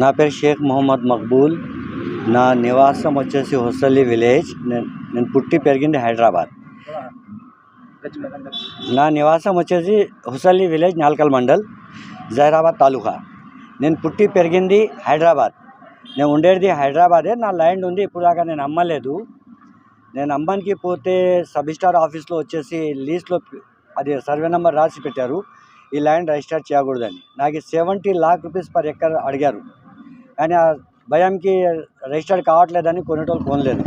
నా పేరు షేక్ మొహమ్మద్ మక్బూల్. నా నివాసం వచ్చేసి హొసల్లి విలేజ్. నేను నేను పుట్టి పెరిగింది హైదరాబాద్. నా నివాసం వచ్చేసి హుసల్లి విలేజ్ నాల్కల్ మండల్ జైరాబాద్ తాలూకా. నేను పుట్టి పెరిగింది హైదరాబాద్. నేను ఉండేది హైదరాబాదే. నా ల్యాండ్ ఉంది ఇప్పుడు దాకా నేను అమ్మలేదు. నేను అమ్మానికి పోతే సబ్ స్టార్ ఆఫీస్లో వచ్చేసి లీస్ట్లో అది సర్వే నెంబర్ రాసి పెట్టారు. ఈ ల్యాండ్ రిజిస్టర్ చేయకూడదని. నాకు seventy lakh rupees per acre అడిగారు. కానీ ఆ భయంకి రిజిస్టర్డ్ కావట్లేదని కొనేటోళ్ళు కొనలేదు.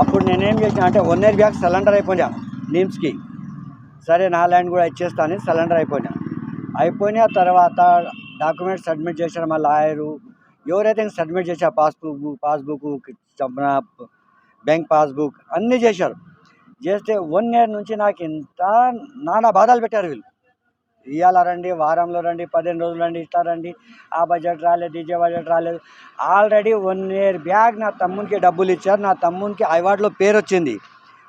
అప్పుడు నేనేం చేసిన అంటే వన్ ఇయర్ బ్యాక్ సిలిండర్ అయిపోయా నీమ్స్కి. సరే నా ల్యాండ్ కూడా ఇచ్చేస్తాను సిలిండర్ అయిపోయినా. అయిపోయిన తర్వాత డాక్యుమెంట్స్ సబ్మిట్ చేశారు మా లాయరు. ఎవరైతే సబ్మిట్ చేశారు పాస్బుక్ పాస్బుక్ బ్యాంక్ పాస్బుక్ అన్నీ చేశారు. చేస్తే వన్ ఇయర్ నుంచి నాకు ఇంత నానా బాధలు పెట్టారు వీళ్ళు. ఇవాళ రండి వారంలో రండి పదిహేను రోజులు రండి ఇట్లా రండి. ఆ బడ్జెట్ రాలేదు డీజే బడ్జెట్ రాలేదు. ఆల్రెడీ వన్ ఇయర్ బ్యాగ్ నా తమ్మునికి డబ్బులు ఇచ్చారు. నా తమ్మునికి అవార్డులో పేరు వచ్చింది.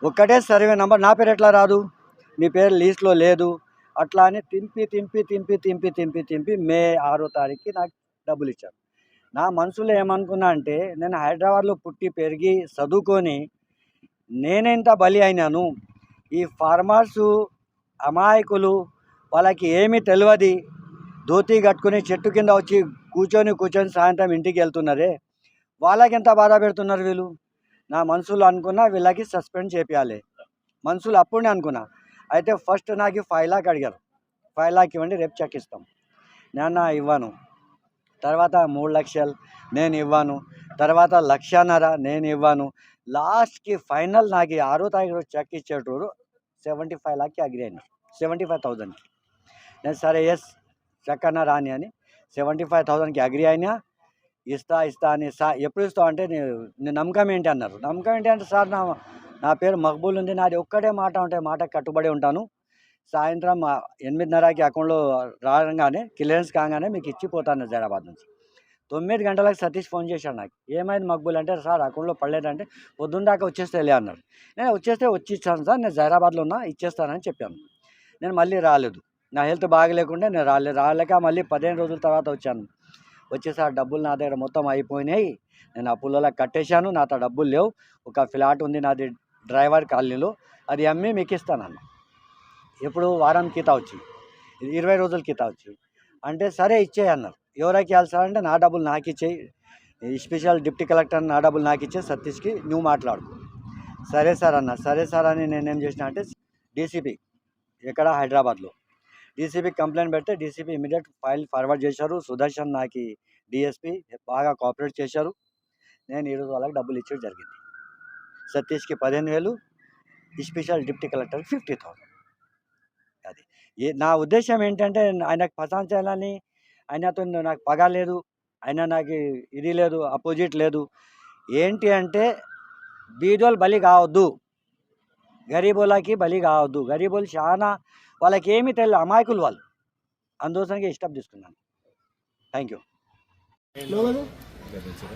ఒక్కటే సర్వే నెంబర్. నా పేరు ఎట్లా రాదు? మీ పేరు లీస్ట్లో లేదు. అట్లా అని తింపి తింపి తింపి తింపి తింపి తింపి మే ఆరో తారీఖుకి నాకు డబ్బులు ఇచ్చారు. నా మనసులో ఏమనుకున్నా అంటే నేను హైదరాబాద్లో పుట్టి పెరిగి చదువుకొని నేనెంత బలి అయినాను. ఈ ఫార్మర్సు అమాయకులు వాళ్ళకి ఏమీ తెలియదు ధోతి కట్టుకుని చెట్టు కింద వచ్చి కూర్చొని కూర్చొని సాయంత్రం ఇంటికి వెళ్తున్నారే. వాళ్ళకి ఎంత బాధ పెడుతున్నారు వీళ్ళు? నా మనసులో అనుకున్నా వీళ్ళకి సస్పెండ్ చేపించాలి మనసులో అప్పుడే అనుకున్నా. అయితే ఫస్ట్ నాకు ఫైవ్ లాక్ అడిగారు. ఫైవ్ లాక్ ఇవ్వండి రేపు చెక్ ఇస్తాం. నేను ఇవ్వను. తర్వాత మూడు లక్షలు నేను ఇవ్వను. తర్వాత లక్షన్నర నేను ఇవ్వను. లాస్ట్కి ఫైనల్ నాకు ఆరో తారీఖు చెక్ ఇచ్చేటోరు సెవెంటీ ఫైవ్ లాక్కి అగ్రి అయినా సెవెంటీ ఫైవ్ థౌజండ్కి. నేను సరే ఎస్ చెక్ రాని అని. సెవెంటీ ఫైవ్ థౌసండ్కి అగ్రి అయినా ఇస్తా ఇస్తా అని సా ఎప్పుడు ఇస్తావు అంటే నేను నమ్మకం ఏంటి అన్నారు. నమ్మకం ఏంటి అంటే సార్ నా నా పేరు మక్బూల్ ఉంది నాది ఒక్కటే మాట ఉంటే మాట కట్టుబడి ఉంటాను. సాయంత్రం ఎనిమిదిన్నరకి అకౌంట్లో రాగానే క్లియరెన్స్ కాగానే మీకు ఇచ్చిపోతాను హైదరాబాద్ నుంచి. తొమ్మిది గంటలకు సతీష్ ఫోన్ చేశాడు నాకు. ఏమైంది మక్బూల్ అంటే సార్ అకౌంట్లో పడలేదంటే పొద్దున్న దాకా వచ్చేస్తే వెళ్ళే అన్నాడు నేను వచ్చేస్తే వచ్చి ఇచ్చాను సార్ నేను హైదరాబాద్లో ఉన్నా ఇచ్చేస్తానని చెప్పాను. నేను మళ్ళీ రాలేదు. నా హెల్త్ బాగలేకుండా నేను రాలేదు రాలేక మళ్ళీ పదిహేను రోజుల తర్వాత వచ్చాను. వచ్చేసారి డబ్బులు నా దగ్గర మొత్తం అయిపోయినాయి. నేను అప్పులలో కట్టేశాను నాతో డబ్బులు లేవు. ఒక ఫ్లాట్ ఉంది నాది డ్రైవర్ కాలనీలో. అది అమ్మి మీకు ఇస్తానన్న. ఇప్పుడు వారం కితా వచ్చింది. ఇరవై రోజుల కితా వచ్చి అంటే సరే ఇచ్చేయి అన్నారు. ఎవరికి ఇవ్వాలి సార్ అంటే నా డబ్బులు నాకు ఇచ్చేయి. స్పెషల్ డిప్టీ కలెక్టర్ నా డబ్బులు నాకు ఇచ్చే సతీష్కి నువ్వు మాట్లాడుకో. సరే సార్ అన్న సరే సార్ అని నేనేం చేసిన అంటే డీసీపీ ఎక్కడ హైదరాబాద్లో. డీసీపీ కంప్లైంట్ పెడితే డీసీపీ ఇమీడియట్ ఫైల్ ఫార్వర్డ్ చేశారు. సుదర్శన్ నాకు డిఎస్పీ బాగా కోఆపరేట్ చేశారు. నేను ఈరోజు వాళ్ళకి డబ్బులు ఇచ్చేది జరిగింది. సతీష్కి పదిహేను వేలు special deputy collector fifty thousand. అది. ఏ నా ఉద్దేశం ఏంటంటే ఆయనకు పసంद చేయాలని ఆయనతో నాకు పగ లేదు ఆయన నాకు ఇది లేదు అపోజిట్ లేదు. ఏంటి అంటే బీదోలు బలి కావద్దు. గరీబులకి బలి కావద్దు. గరీబులు చాలా వాళ్ళకి ఏమీ తెలియదు. అమాయకులు వాళ్ళు. అందుకోసంగా ఇష్టం తీసుకున్నాను. Thank you.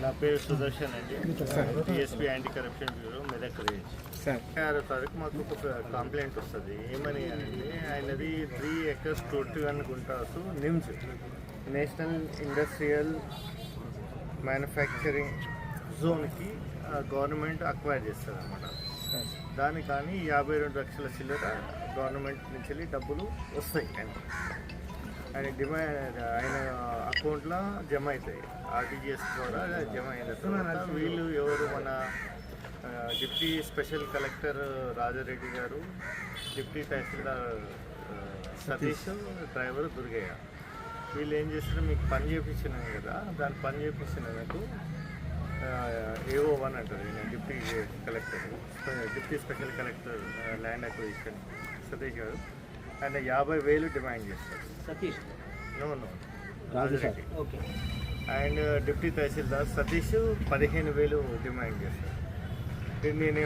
నా పేరు సుదర్శన్ అండి. TSP anti corruption bureau Medak range. ఆరో తారీఖు మాకు ఒక కంప్లైంట్ వస్తుంది. ఏమని అంటే ఆయనది three acres twenty one guntas NIMZ. National industrial manufacturing జోన్కి government acquire చేస్తుంది అన్నమాట దాని కానీ యాభై రెండు లక్షల చిల్లర గవర్నమెంట్ నుంచి వెళ్ళి డబ్బులు వస్తాయి. ఆయన డిమాండ్ ఆయన అకౌంట్లో జమ అవుతాయి. ఆర్టీజీఎస్ ద్వారా జమ అయిన తర్వాత వీళ్ళు ఎవరు మన డిప్యూటీ స్పెషల్ కలెక్టర్ రాజారెడ్డి గారు డిప్యూటీ తహసీల్దార్ సతీష్ డ్రైవర్ దుర్గయ్య. వీళ్ళు ఏం చేస్తారు మీకు పని చేయించినాం కదా దాన్ని పని చేయించినందుకు ఏఓ వన్ అంటారు. ఈయన deputy collector. Deputy special collector land acquisition Satish గారు. ఆయన యాభై వేలు డిమాండ్ చేస్తారు. Satish? No no. Rajareddy okay. And deputy tahsildar Satish పదిహేను వేలు డిమాండ్ చేస్తారు. నేను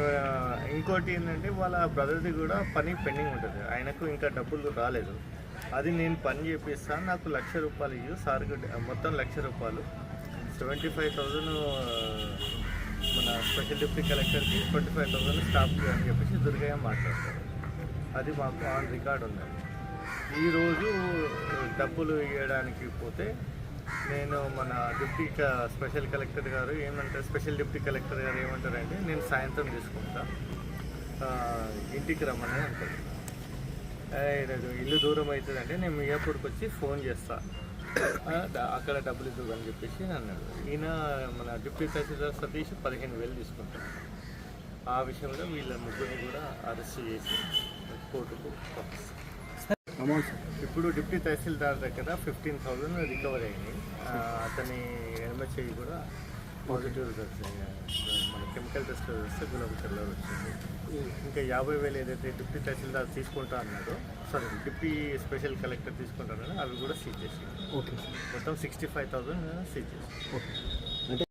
ఇంకోటి ఏంటంటే వాళ్ళ బ్రదర్ది కూడా పని పెండింగ్ ఉంటుంది. ఆయనకు ఇంకా డబ్బులు రాలేదు. అది నేను పని చేపిస్తాను. నాకు లక్ష రూపాయలు ఇవ్వు సార్కి మొత్తం లక్ష రూపాయలు. సెవెంటీ ఫైవ్ థౌజండ్ మన స్పెషల్ డిప్టీ కలెక్టర్కి ట్వంటీ ఫైవ్ థౌజండ్ స్టాఫ్కి అని చెప్పేసి దుర్గయ్య మాట్లాడతారు. అది మాకు ఆన్ రికార్డ్ ఉంది. ఈరోజు డబ్బులు ఇవ్వడానికి పోతే నేను మన డిప్యూటీ స్పెషల్ కలెక్టర్ గారు ఏమంటారు స్పెషల్ డిప్టీ కలెక్టర్ గారు ఏమంటారంటే నేను సాయంత్రం తీసుకుంటా. ఇంటికి రమ్మని అంటారు. ఇల్లు దూరం అవుతుందంటే నేను మియాపూర్కి వచ్చి ఫోన్ చేస్తాను అక్కడ డబ్బులు ఇద్దు అని చెప్పేసి అన్నాడు. ఈయన మన డిప్యూటీ తహసీల్దార్ సతీష్ పదిహేను వేలు తీసుకుంటాడు. ఆ విషయంలో వీళ్ళ ముగ్గురిని కూడా అరెస్ట్ చేసి కోర్టుకు ఇప్పుడు డిప్యూటీ తహసీల్దార్ దగ్గర ఫిఫ్టీన్ థౌజండ్ రికవర్ అయింది. అతని అతని ఎనమచెయ్యి కూడా పాజిటివ్ రిజల్ట్స్ మన కెమికల్ టెస్ట్ వస్తే గులాబీ కలర్ వచ్చింది. ఇంకా యాభై వేలు ఏదైతే డిప్యూటీ తహసీల్దార్ తీసుకుంటా అన్నాడో సారీ డిప్యూటీ స్పెషల్ కలెక్టర్ తీసుకుంటా అన్నాడో అవి కూడా సీజ్ చేసి. ఓకే మొత్తం సిక్స్టీ ఫైవ్ థౌజండ్ సీజ్ చేసి. ఓకే.